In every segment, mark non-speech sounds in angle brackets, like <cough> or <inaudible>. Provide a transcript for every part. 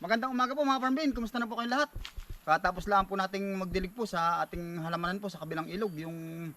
Magandang umaga po mga farmbin. Kumusta na po kayong lahat? Katapos lang po nating magdilig po sa ating halamanan po sa kabilang ilog. Yung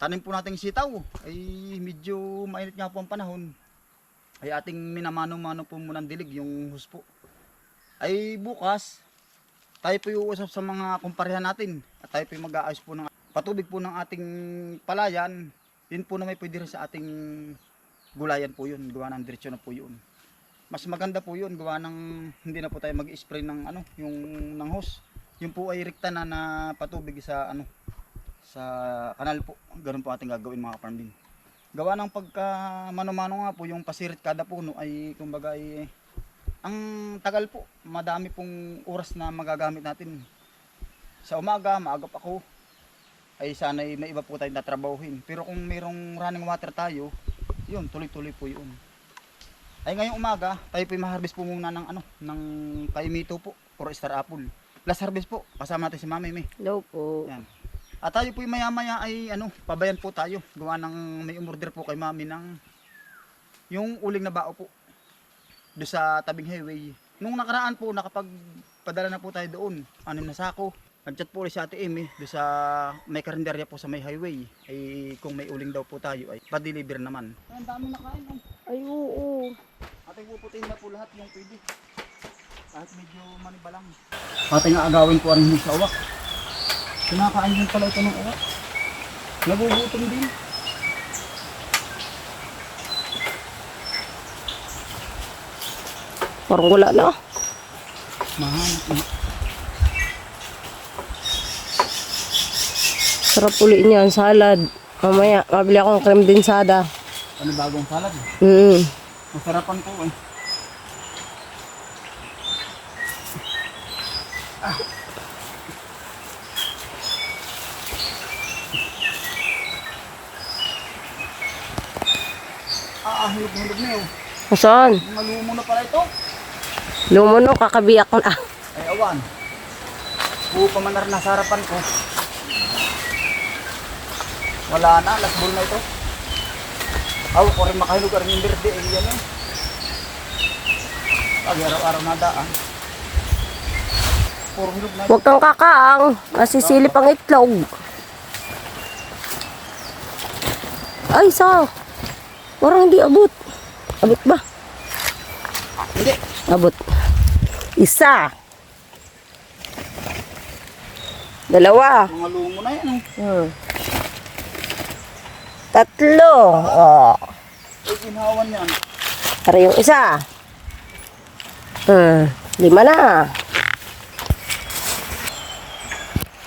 tanim po nating sitaw ay medyo mainit nga po ang panahon. Ay ating minamano-mano po muna dilig yung hus po. Ay bukas, tayo po iuusap sa mga kumparehan natin. At tayo po mag-aayos po ng patubig po ng ating palayan. Yun po na may pwede rin sa ating gulayan po yun. Gawa ng diretsyo na po yun. Mas maganda po yun gawa ng hindi na po tayo mag-spray ng ano yung ng hose. Yun po ay rekta na na patubig sa ano sa kanal po. Ganun po ating gagawin mga farming gawa ng pagka mano-mano nga po yung pasirit kada puno ay kumbaga ay ang tagal po madami pong oras na magagamit natin. Sa umaga maagap ako. Ay sana may iba po tayong tatrabahuhin. Pero kung mayroong running water tayo yun tuloy-tuloy po yun ay ngayong umaga, tayo po ma-harvest po muna ng ano, ng kaimito po or star apple. Last harvest po, kasama natin si Mami May. Hello po. Yan. At tayo po maya-maya ay ano, pabayan po tayo. Gawa ng may umorder po kay Mami ng yung uling na bao po. Doon sa tabing highway. Nung nakaraan po, nakapagpadala na po tayo doon. Anim na sako. Nag-chat po ulit si Ate Amy doon sa may karinderya po sa may highway. Ay kung may uling daw po tayo ay pa-deliver naman. Ang dami nakain. Oh. Ay, oo. Ating puputin na po lahat yung pwede. Kahit medyo maniba lang. Ating aagawin po ang sa uwak. Kinakain din pala ito ng uwak. Nagugutom din. Parang wala na. Mahanap Sarap ulit niyan, salad. Mamaya, mabili akong creme densada. Panibagong salad. Mm. Masarapan po eh. Ah, ah, hulog-hulog na yun. Saan? Malumo na pala ito. Lumuno, kakabiyak na. Ay, awan. Puro pa manar na sa harapan ko. Wala na, last ball na ito. Aw, ko rin makahilog ka rin yung berde. Eh, yan eh. Pag araw-araw na daan. Puro hilog na. Huwag kang kakaang. Masisilip ang itlog. Ay, sa. Parang hindi abot. Abot ba? Hindi. Abot. Isa. Dalawa. Mga lumo na yan. Oh. Hmm. Tatlo. Oh. Ginhawan yan. Para yung isa. Hmm. Lima na.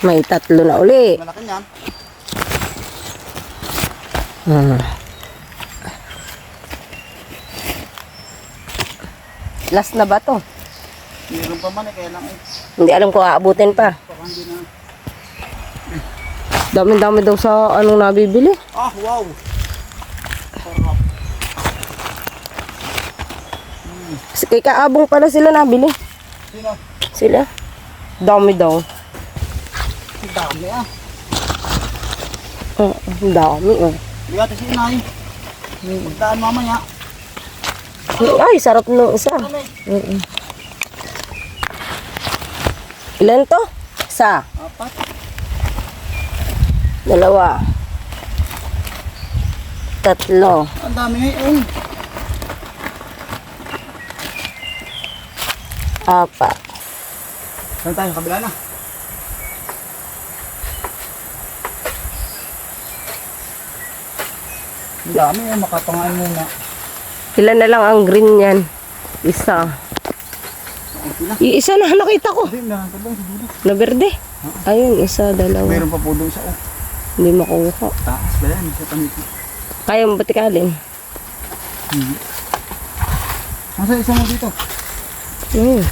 May tatlo na uli. Malaki yan. Hmm. Last na ba to? Meron pa man eh, kaya lang eh. Hindi alam ko aabutin pa. Baka hindi na. Dami-dami daw sa anong nabibili. Ah, wow. Sarap. Kasi Kay kaabong pala sila nabili. Sino? Sila. Dami daw. Dami ah. Ang dami. Oh. Bigati si inay. Magdaan mamaya. Ay, sarap nung isa. Eh? Mm-mm. Ilan to? Isa. Apat. Dalawa. Tatlo. Ang dami ngayon. Apat. Saan tayo? Kabila na. Ang dami eh. Makapangaan muna. Ilan na lang ang green yan? Isa. Okay na. Na nakita ko. Dulo. Na berde. Ayun, isa, dalawa. Meron pa po doon sa oh. Hindi makuha. Taas ba yan? Sa tamiti. Kaya mo batikalin? Hmm. Nasa isa mo dito? Hmm.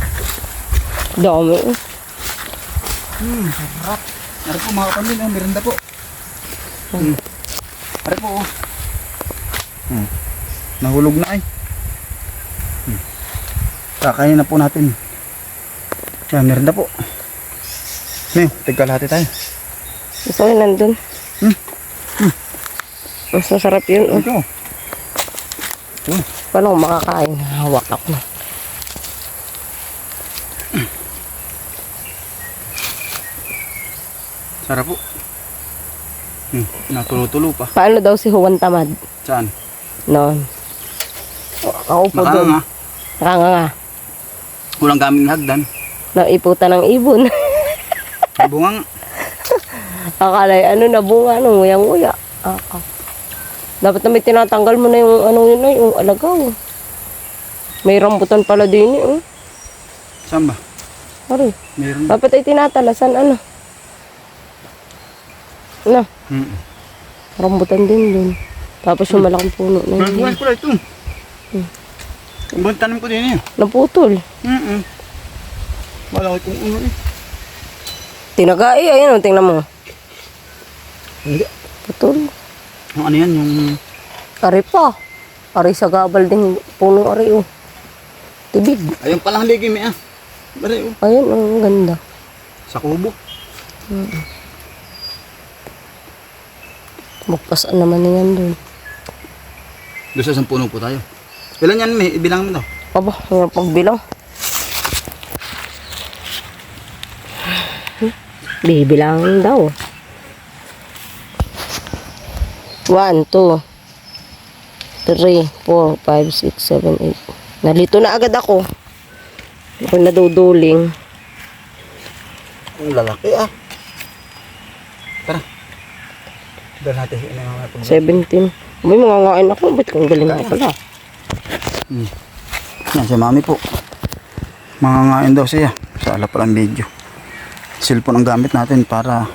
Dami. oh. Hmm, sarap. Ari po mga kapamilya, oh, merenda po. Hmm. Ari po oh. Hmm. Nahulog na ay. Hmm. Kakainin na po natin. Yan, merenda po. Ngayon, tigkalahati tayo. Gusto ko yun nandun. Mas masarap yun. Oh. Ito. Hmm. Paano ako makakain? Hawak ako na. Sarap po. Hmm, natulo-tulo pa. Paano daw si Juan Tamad? Saan? Noon. Ako po Baka doon. nga. Nakanga nga. Walang gamit ng hagdan. Naiputan ng ibon. Bunga nga. <laughs> Akala ano na bunga, ano, nguyang-nguya. Aka. Dapat na may tinatanggal mo na yung ano yun na yung alagaw. May rambutan pala din eh. Oh. Saan ba? Ari. Meron. Dapat ay tinatalasan ano. Na, Hmm. rambutan din dun. Tapos yung malaking puno na yun. buhay pala ito. Ang buhay tanim ko din eh. Naputol. Mm-mm. Malaki kong uno eh. Tinaga eh, ayun oh, tingnan mo. Hindi. Putol. Ang ano yan, yung... Ari pa. Ari sa gabal din puno ari oh. Tibig. Ayun palang ligim eh ah. Bari oh. Ayun, ang ganda. Sa kubo. Magpasan naman na yan dun. Doon sa isang puno po tayo. Ilan yan may ibilang mo daw? Aba, hirap pagbilang. Bibilangin daw. One, two, three, four, five, six, seven, eight. Nalito na agad ako. Ako naduduling. Ang lalaki ah. Tara. Dahil natin yung mga pag... Seventeen. May mga ngain ako. Ba't kang galing ako pala? Hmm. Yan si mami po. Mangangain daw siya. Sa ala palang video. Cellphone ang gamit natin para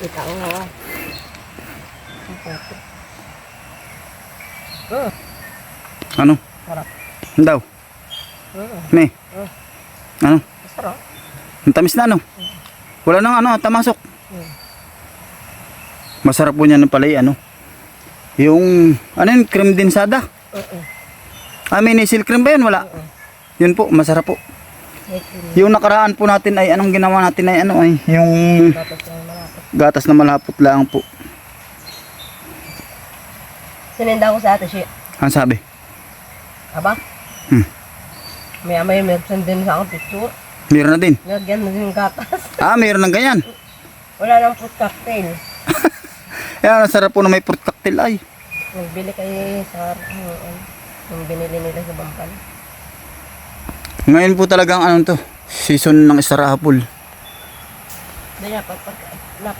Ikaw nga. Ano? Sarap. Ano daw? Me. Ano? Sarap. Ang tamis na ano? Wala nang ano, tamasok. Masarap po niya ng palay ano. Yung ano yun, cream dinsada. Ah, may nisil cream ba yun? Wala. Yun po, masarap po. Yung nakaraan po natin ay anong ginawa natin ay ano ay yung gatas na malapot lang po. Sininda ko sa ate siya. Ang sabi? Aba? Hmm. Maya may meron din sa akong picture. Meron na din. Nagyan na din yung gatas. <laughs> Ah, meron ng ganyan. Wala nang fruit cocktail. Yan, <laughs> ang sarap po na may fruit cocktail ay. Nagbili kayo sa ano, ano, yung binili nila sa Bampan. Ngayon po talagang ano to, season ng star apple.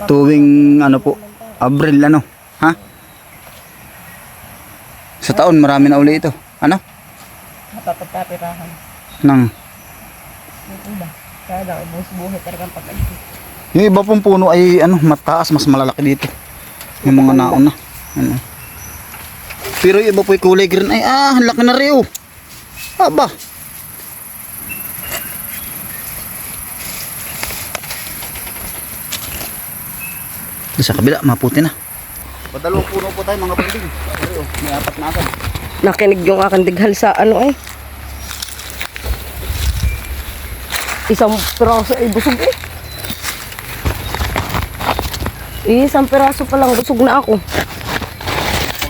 Tuwing ano po, Abril ano. Ha? Sa taon marami na uli ito. Ano? napapagkapirahan. Nang Yung iba. Kaya lang, buhos-buhos talagang pag yung iba pong puno ay ano, mataas, mas malalaki dito. Yung mga nauna. Ano. Pero yung iba po yung kulay green ay ah, laki na rin oh. Aba. Sa kabila, maputi na. Padalawang puno po tayo mga pambing. oh, May apat na asal. Nakinig yung aking dighal sa ano eh. Isang piraso ay busog eh. Isang piraso pa lang busog na ako.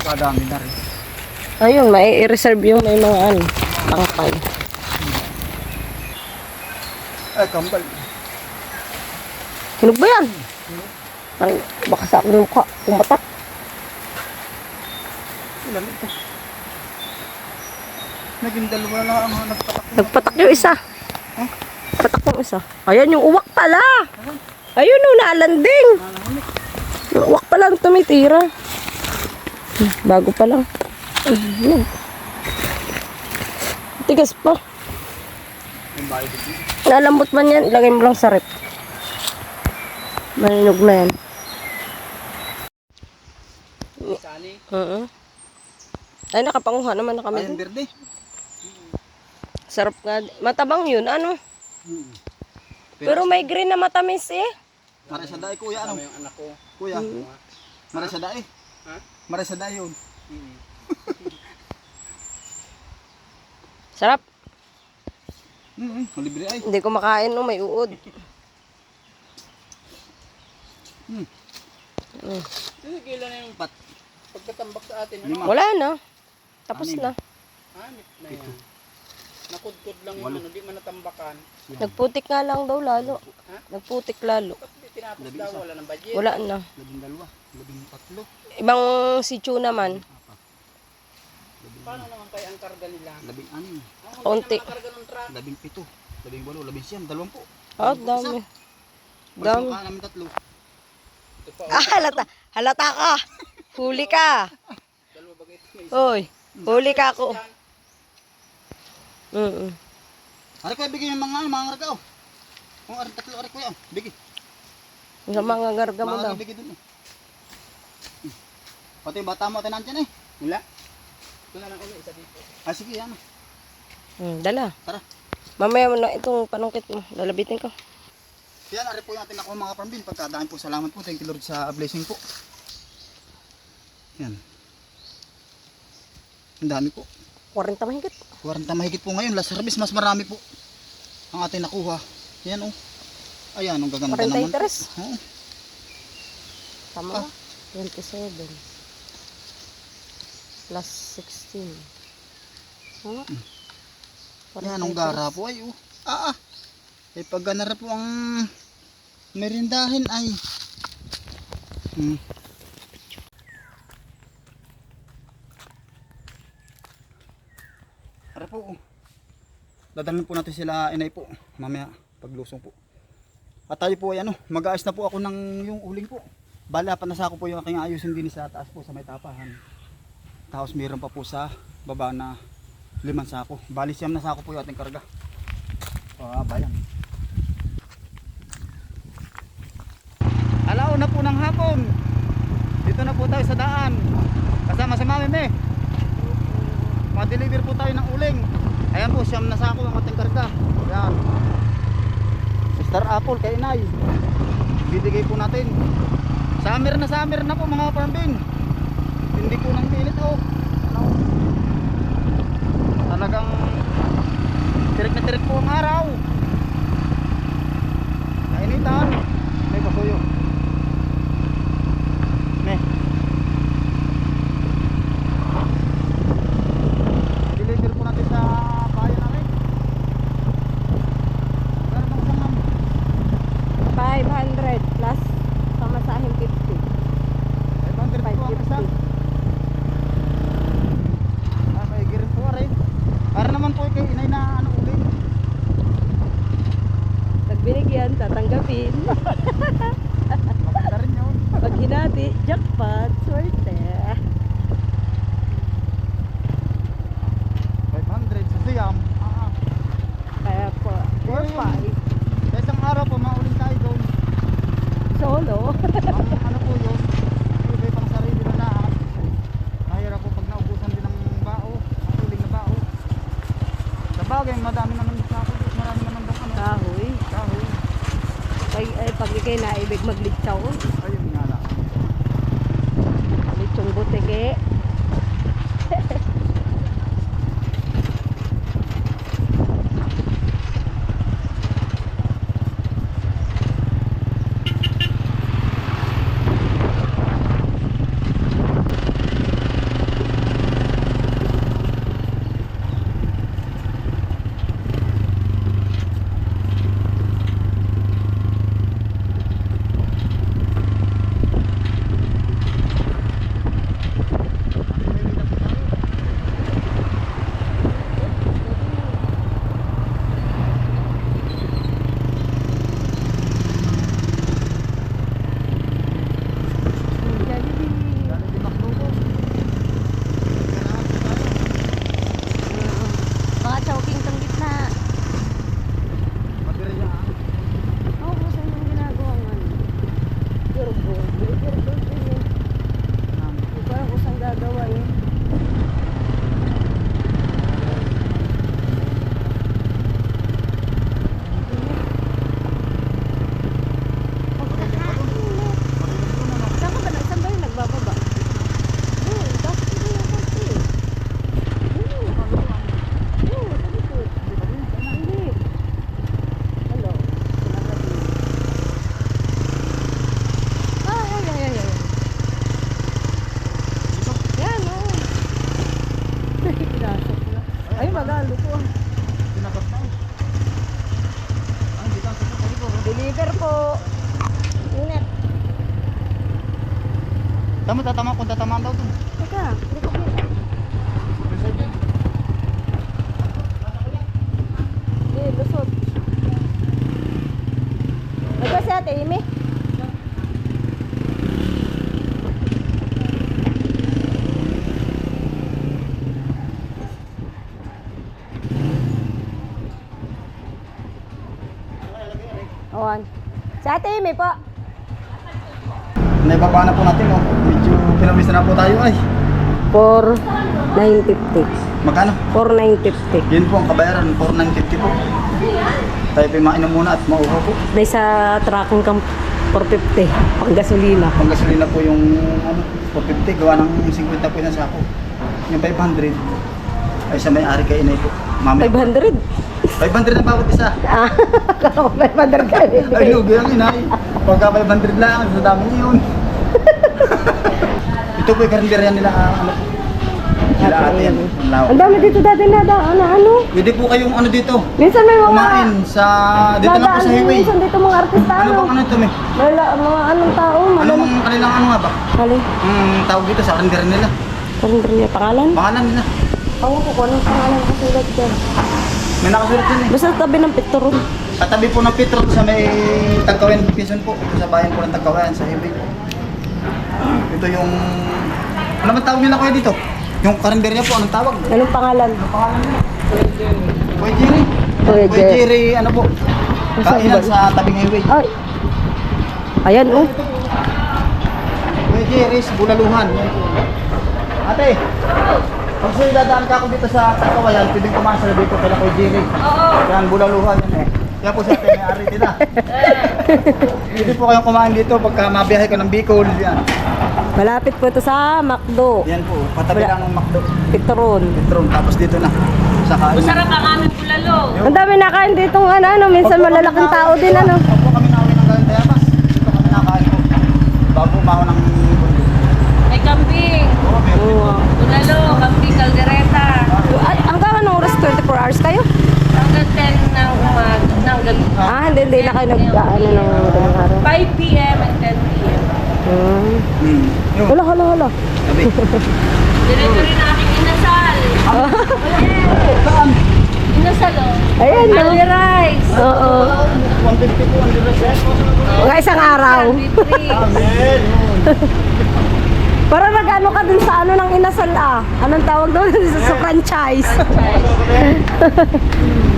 Pagkadami na rin. Ayun, may i-reserve yung may mga ano, tangkay. Ay, kambal. Hinog ba yan? Ay, baka sa akin yung mukha, pumatak. Ilan ito? Naging dalawa na ang nagpatak. Nagpatak yung isa. Patak yung isa. Ayan yung uwak pala. Ayun o, naalanding. Yung uwak pa lang tumitira. Bago pa lang. Ayun. Tigas pa. Lalambot man yan, ilagay mo lang sa rep. Maninog na yan. Oo. Ay, nakapanguha naman na kami. Ayan, dun. berde. Sarap nga. Matabang yun, ano? Pero may green na matamis eh. Marisada kuya ano? yung anak ko. Kuya. Marisada eh. Ha? Marisada yun. <laughs> Sarap. Mm -hmm. Libre ay. Hindi ko makain no, may uod. Kailan na yung pat? Pagkatambak sa atin. Lima. Wala na. Tapos Anim. na. Hanip na yan. Nakudkod lang yung Walo. ano, di man natambakan. Nagputik nga lang daw lalo. Ha? Nagputik lalo. Di tinapos daw? isa. Wala ng budget. Wala na. Labing dalawa, labing tatlo, Ibang sityo naman. apat, labing, Paano naman kaya ang karga nila? labing anim, Ang naman ang karga ng truck. labing pito, labing walo, labing siyam, dalawampu. Ah, Dalawampu dami. isa. Dami. Pagsuka namin tatlo. Ito pa, Ah, halata. Halata ka. Huli ka. dalawa bagay ito. Oy, huli ka ako. Mm Ari ko bigay yung mga ano, mga ragaw. Kung ari tatlo ari ko yan, bigay. Sa mga garga mo daw. bigay dun eh. Hmm. Pati yung bata mo tinan dyan eh. Wala. Na lang ulit, isa dito. Ah sige yan. Hmm, dala. Tara. Mamaya mo na itong panungkit mo. Lalabitin ko. Yan, ari po yung ating nakuha mga parmbin. Pagkadaan po, salamat po. Thank you Lord sa blessing po. Yan. Ang dami po. 40 mahigit. 40 mahigit po ngayon. Last service, mas marami po. Ang ating nakuha. Yan oh. Ayan, ang gaganda naman. 43. Oo. Tama Ah. ba? 27. Plus 16. Tama? Yan, ang gara po ay oh. Ah, ah. Eh, pag ganara po ang merindahin ay. Hmm. Ara po. oh. Dadalhin po natin sila inay po. Mamaya paglusong po. At tayo po ay ano, mag-aayos na po ako ng yung uling po. Bala pa nasa ako po yung aking ayusin din sa taas po sa may tapahan. Tapos meron pa po sa baba na limang sako. Bali siyam na sako po yung ating karga. Ah, bayan. Alaw na po ng hapon. Dito na po tayo sa daan. Kasama sa mami me. Ma-deliver po tayo ng uling. Ayan po, siyam na sako ang ating karga. Ayan. Star Apple kay Inay. Bibigay po natin. Summer na summer na po mga parmbin. Hindi po nang pilit oh. Ano? Talagang tirik na tirik po ang araw. Kainitan. May pasuyo. Ne. Deliver po natin sa bayan natin. Pero bang isang ma'am? 500 plus pamasahin 50. 500 po ang isa. 550. Ah, may girin po rin. Para naman po kay inay na ano ulit. Pag binigyan, tatanggapin. Maganda rin yun. Pag hinati, jackpot, swerte. 500 sa siyam. Ah, ah. Kaya po, 4-5. Sa isang araw po, mauling tayo doon. Solo. Ang ano po yun, yung iba pang sarili na lahat. Mahirap po pag naubusan din ng bao, ang uling na bao. Sa bagay, madami naman sa ako, marami naman doon ano. Kahoy. Kahoy. Pag, ay, pag ikay naibig maglitsaw, Ayun nga lang. litsong butike. Jollibee. Galing din Maclugo. Kailangan po tayo. Baka choking tong gitna. Mabirya ah. Oo, kung saan yung ginagawa nga. Pero go, pero pero pero pero. Namin. Hindi ko alam kung saan gagawa yun. Saan ka ba? na- Saan ba yung nagbababa? Oo, tapos ito yung kasi. Oo. Oo, sabi ko. Pinasok na. Ay, magalo po. Tinakot na. Ay, dito ang sakot. Ay, ko. Deliver po. Init. Tama, tatama kung tatamaan daw dun. Teka, hindi ko kita. Hindi, lusot. Ito si ate, Amy. Awan. Si ate Amy po. Naibaba na po natin, oh. Medyo pinamisa na po tayo, ay. 4,950. Magkano? 4,950. Yun po ang kabayaran, 4,950 po. Tayo po yung mainom muna at mauho po. May sa tracking kang 450. Pang gasolina. Pang gasolina po yung ano, 450, gawa ng 50 po yung sako. Yung 500, ay sa may-ari kay inay po. Mami. 500. 500 na bawat isa. <laughs> Ah, kala ko 500 ka Ay, lugi ang inay. Pagka 500 lang, sa dami yun. Ito po yung karinderya nila, ah, ano po. Nila ate yan. Lao. Ang dami dito dati na da, ano, ano. Pwede po kayong ano dito, Minsan may mga... kumain sa, dito na po dadaan sa din highway. Minsan dito mga artista, Ano ano. bang ano ito, may? Wala, mga anong tao, madami. bang kanilang ano nga ba? Hali, Ang tawag dito sa karinderya nila. kalendar niya pangalan? Pangalan nila. Ako ko kung anong pangalan kasulat dyan. May nakasulat din eh. Basta tabi ng Petron. Katabi po ng Petro sa may Tagkawayan Quezon po. Sa bayan po ng Tagkawayan sa highway. Ito yung... Ano ba tawag nila kuya dito? Yung karinderya po, anong tawag? Anong pangalan? Kuya Jerry. Kuya Kuya Jer- Jerry, ano po? Kainan sa tabing highway. Ay. Ayan, oh. Kuya Jerry's Bulaluhan. Ate, pag sa'yo dadaan ka ako dito sa Tagkawayan, pwedeng kumasal dito kay Kuya Jerry. Oo. Yan, Bulaluhan yan eh. Kaya po si ate may ari nila. <laughs> Pwede po kayong kumain dito pagka mabiyahe ka ng Bicol. Yan. Malapit po ito sa McDo. Yan po, patabi Wala. lang ng McDo. Petron. Petron, tapos dito na. Sa kain. Masarap ang aming bulalo. Ang dami nakain dito ng ano, ano, minsan malalaking tao din, ano. Opo kami namin ng galing Tayabas. Dito kami nakain po. Bago umaho ng bundok. May kambing, Oo, meron din po. bulalo, kambing, kaldereta. At hanggang anong oras 24 hours kayo? Hanggang 10 ng umag, ng gabi. Ah, hindi, hindi na kayo nag-ano ng madaling araw. 5 p.m. and 10 p.m. Hmm. Hmm. Yun, Hala, hala, hala. sabi. Diretso rin aking inasal. Saan? Inasal oh. Ayan, no? Ali rice. Oo. 150 po ang direct. Mga isang araw. Amen. Para nag-ano ka dun sa ano ng inasal ah. Anong tawag doon? <laughs> sa, sa franchise. <laughs>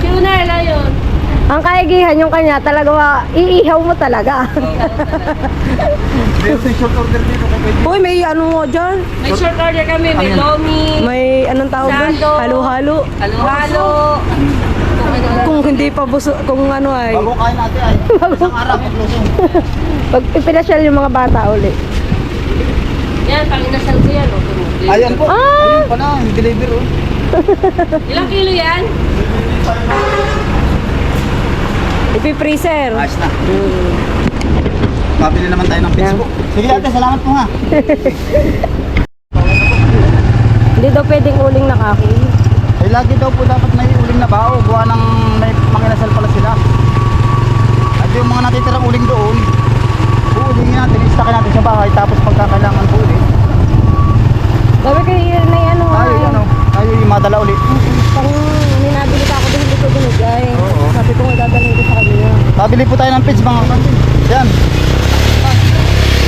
Tunela yun. Ang kaigihan yung kanya, talaga wa- iihaw mo talaga. Meron din short order dito Uy, may ano mo dyan? May short order kami, may Ano yan? lomi, May anong tawag doon? Sado. Halo-halo. halo-halo. Kung ano hindi pa buso, kung ano ay, Bago kain natin ay isang araw maglusong. pag ipinasyal yung mga bata uli. Yan, pang inasal ko yan. Oh. Ayan po. Ah! Ayun pala, yung deliver oh. Ilang kilo yan? Ipi-freezer. Ayos na. Hmm. Mabili naman tayo ng Yan. po. Sige ate, salamat po ha. Hindi daw pwedeng uling na kahoy. Ay lagi daw po dapat may uling na bao. Buwan ng may manginasal pala sila. At yung mga natitirang uling doon, uulingin natin, istakin natin sa bahay. Tapos pagkakailangan po ulit, Sabi ko yun na ano nga. tayo eh. ano, yung madala ulit. Pang ninabili ka ako din, hindi ko binigay. Oo. Sabi ko nga dadalhin ko sa kanya. Pabili po tayo ng pizza mga kapatid. Yan.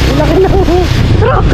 Ang laki na <laughs> truck.